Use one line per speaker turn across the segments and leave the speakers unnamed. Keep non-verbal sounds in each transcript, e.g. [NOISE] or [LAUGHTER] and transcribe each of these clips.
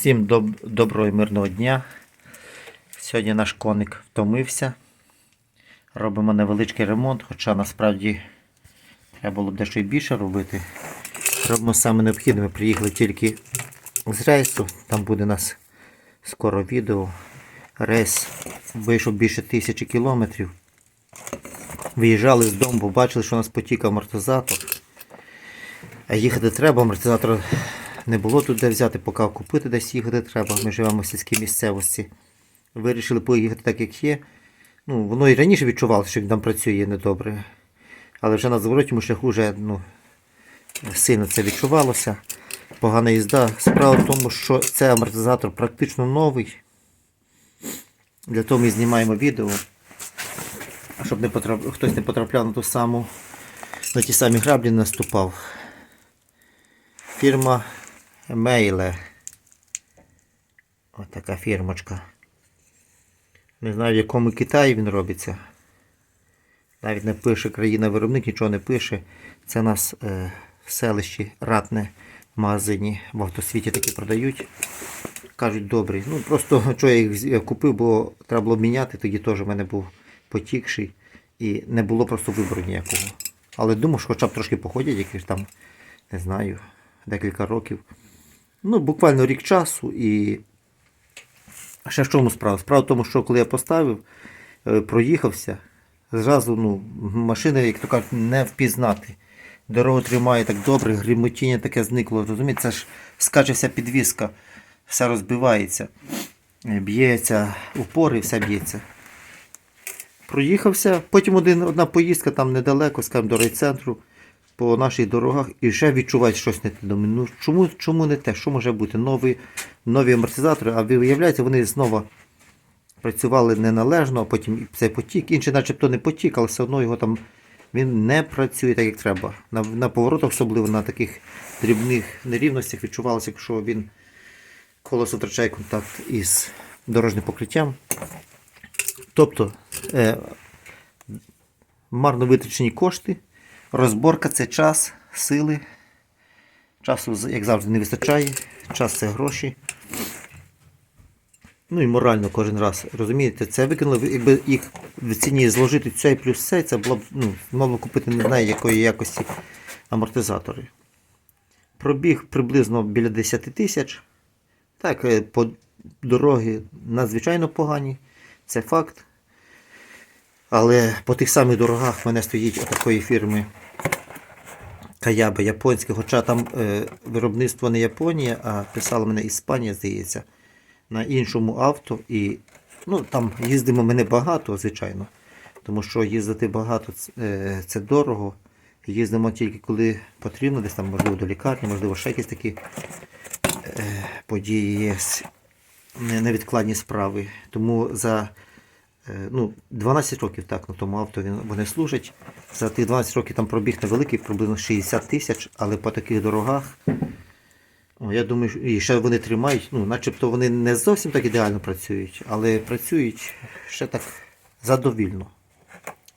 Всім доб- доброго і мирного дня. Сьогодні наш коник втомився. Робимо невеличкий ремонт, хоча насправді треба було б дещо і більше робити. Робимо саме необхідне. Ми приїхали тільки з рейсу. Там буде нас скоро відео. Рейс вийшов більше тисячі кілометрів. Виїжджали з дому, побачили, що у нас потік амортизатор. А їхати треба, амортизатора не було тут де взяти, поки купити десь їхати треба. Ми живемо в сільській місцевості. Вирішили поїхати так, як є. Ну, воно і раніше відчувалося, що він там працює недобре. Але вже на зворотньому шляху вже ну, сильно це відчувалося. Погана їзда. Справа в тому, що цей амортизатор практично новий. Для того ми знімаємо відео. Щоб не потрап... хтось не потрапляв на ту саму, на ті самі граблі наступав. Фірма Мейле. Ось така фірмочка. Не знаю в якому Китаї він робиться. Навіть не пише країна-виробник, нічого не пише. Це у нас е, в селищі Ратне в магазині в автосвіті такі продають. Кажуть, добрий. Ну просто [LAUGHS] що я їх купив, бо треба було міняти, тоді теж в мене був потікший і не було просто вибору ніякого. Але думав, що хоча б трошки походять, якісь там, не знаю, декілька років. Ну, буквально рік часу і. Ще в чому справа? Справа в тому, що коли я поставив, е, проїхався, зразу ну, машини, як то кажуть, не впізнати. Дорогу тримає так добре, грімотіння таке зникло. Розумієте, це ж скачеться підвіска, все розбивається, е, б'ється упори, все б'ється. Проїхався, потім один, одна поїздка там недалеко, скажімо, до райцентру, по наших дорогах, і вже відчувають щось не те. Ну чому, чому не те? Що може бути? Нові, нові амортизатори, а ви виявляєте, вони знову працювали неналежно, а потім цей потік, інший начебто не потік, але все одно його там він не працює так, як треба. На, на поворотах, особливо на таких дрібних нерівностях, відчувалося, якщо він колесо втрачає контакт із дорожнім покриттям. Тобто е, марно витрачені кошти, розборка це час, сили. Часу, як завжди, не вистачає. Час це гроші. Ну і морально кожен раз. Розумієте, це викинули, ви- якби їх в ціні зложити цей плюс цей, це було б, ну, мало купити не знаю якої якості амортизатори. Пробіг приблизно біля 10 тисяч. Так, е, по дороги надзвичайно погані, це факт. Але по тих самих дорогах в мене стоїть отакої фірми Каяба японська, хоча там е, виробництво не Японія, а писала мене Іспанія, здається, на іншому авто. І ну, там їздимо ми не багато, звичайно. Тому що їздити багато е, це дорого. Їздимо тільки коли потрібно, десь там, можливо, до лікарні, можливо, ще якісь такі е, події є невідкладні справи. Тому за ну, 12 років так на тому авто вони служать. За тих 12 років там пробіг невеликий, приблизно 60 тисяч, але по таких дорогах. О, я думаю, і ще вони тримають, ну, начебто вони не зовсім так ідеально працюють, але працюють ще так задовільно.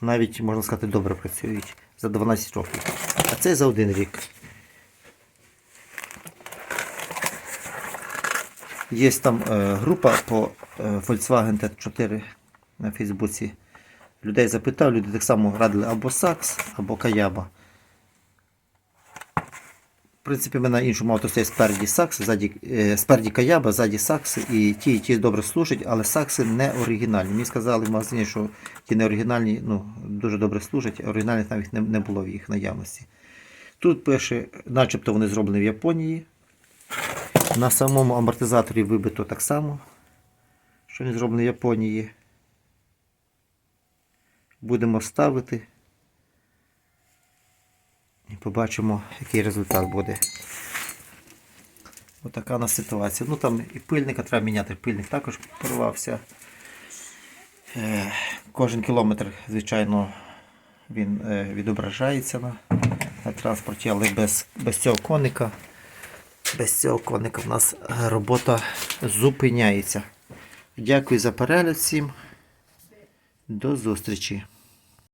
Навіть, можна сказати, добре працюють за 12 років. А це за один рік. Є там е, група по е, Volkswagen T4 на Фейсбуці. Людей запитав, люди так само радили або Сакс, або Каяба. В принципі, ми на іншому авто стоять спереді Сакс, ззаді, е, спереді Каяба, ззаді Сакси, і ті, і ті добре служать, але Сакси не оригінальні. Мені сказали в магазині, що ті не оригінальні ну, дуже добре служать, оригінальних навіть не, не було в їх наявності. Тут пише, начебто вони зроблені в Японії. На самому амортизаторі вибито так само, що він зроблений в Японії. Будемо ставити. І побачимо, який результат буде. Отака у нас ситуація. Ну там і пильника треба міняти. Пильник також порвався. Е, кожен кілометр, звичайно, він е, відображається на, на транспорті, але без, без цього коника. Без цього коника в нас робота зупиняється. Дякую за перегляд всім. До зустрічі.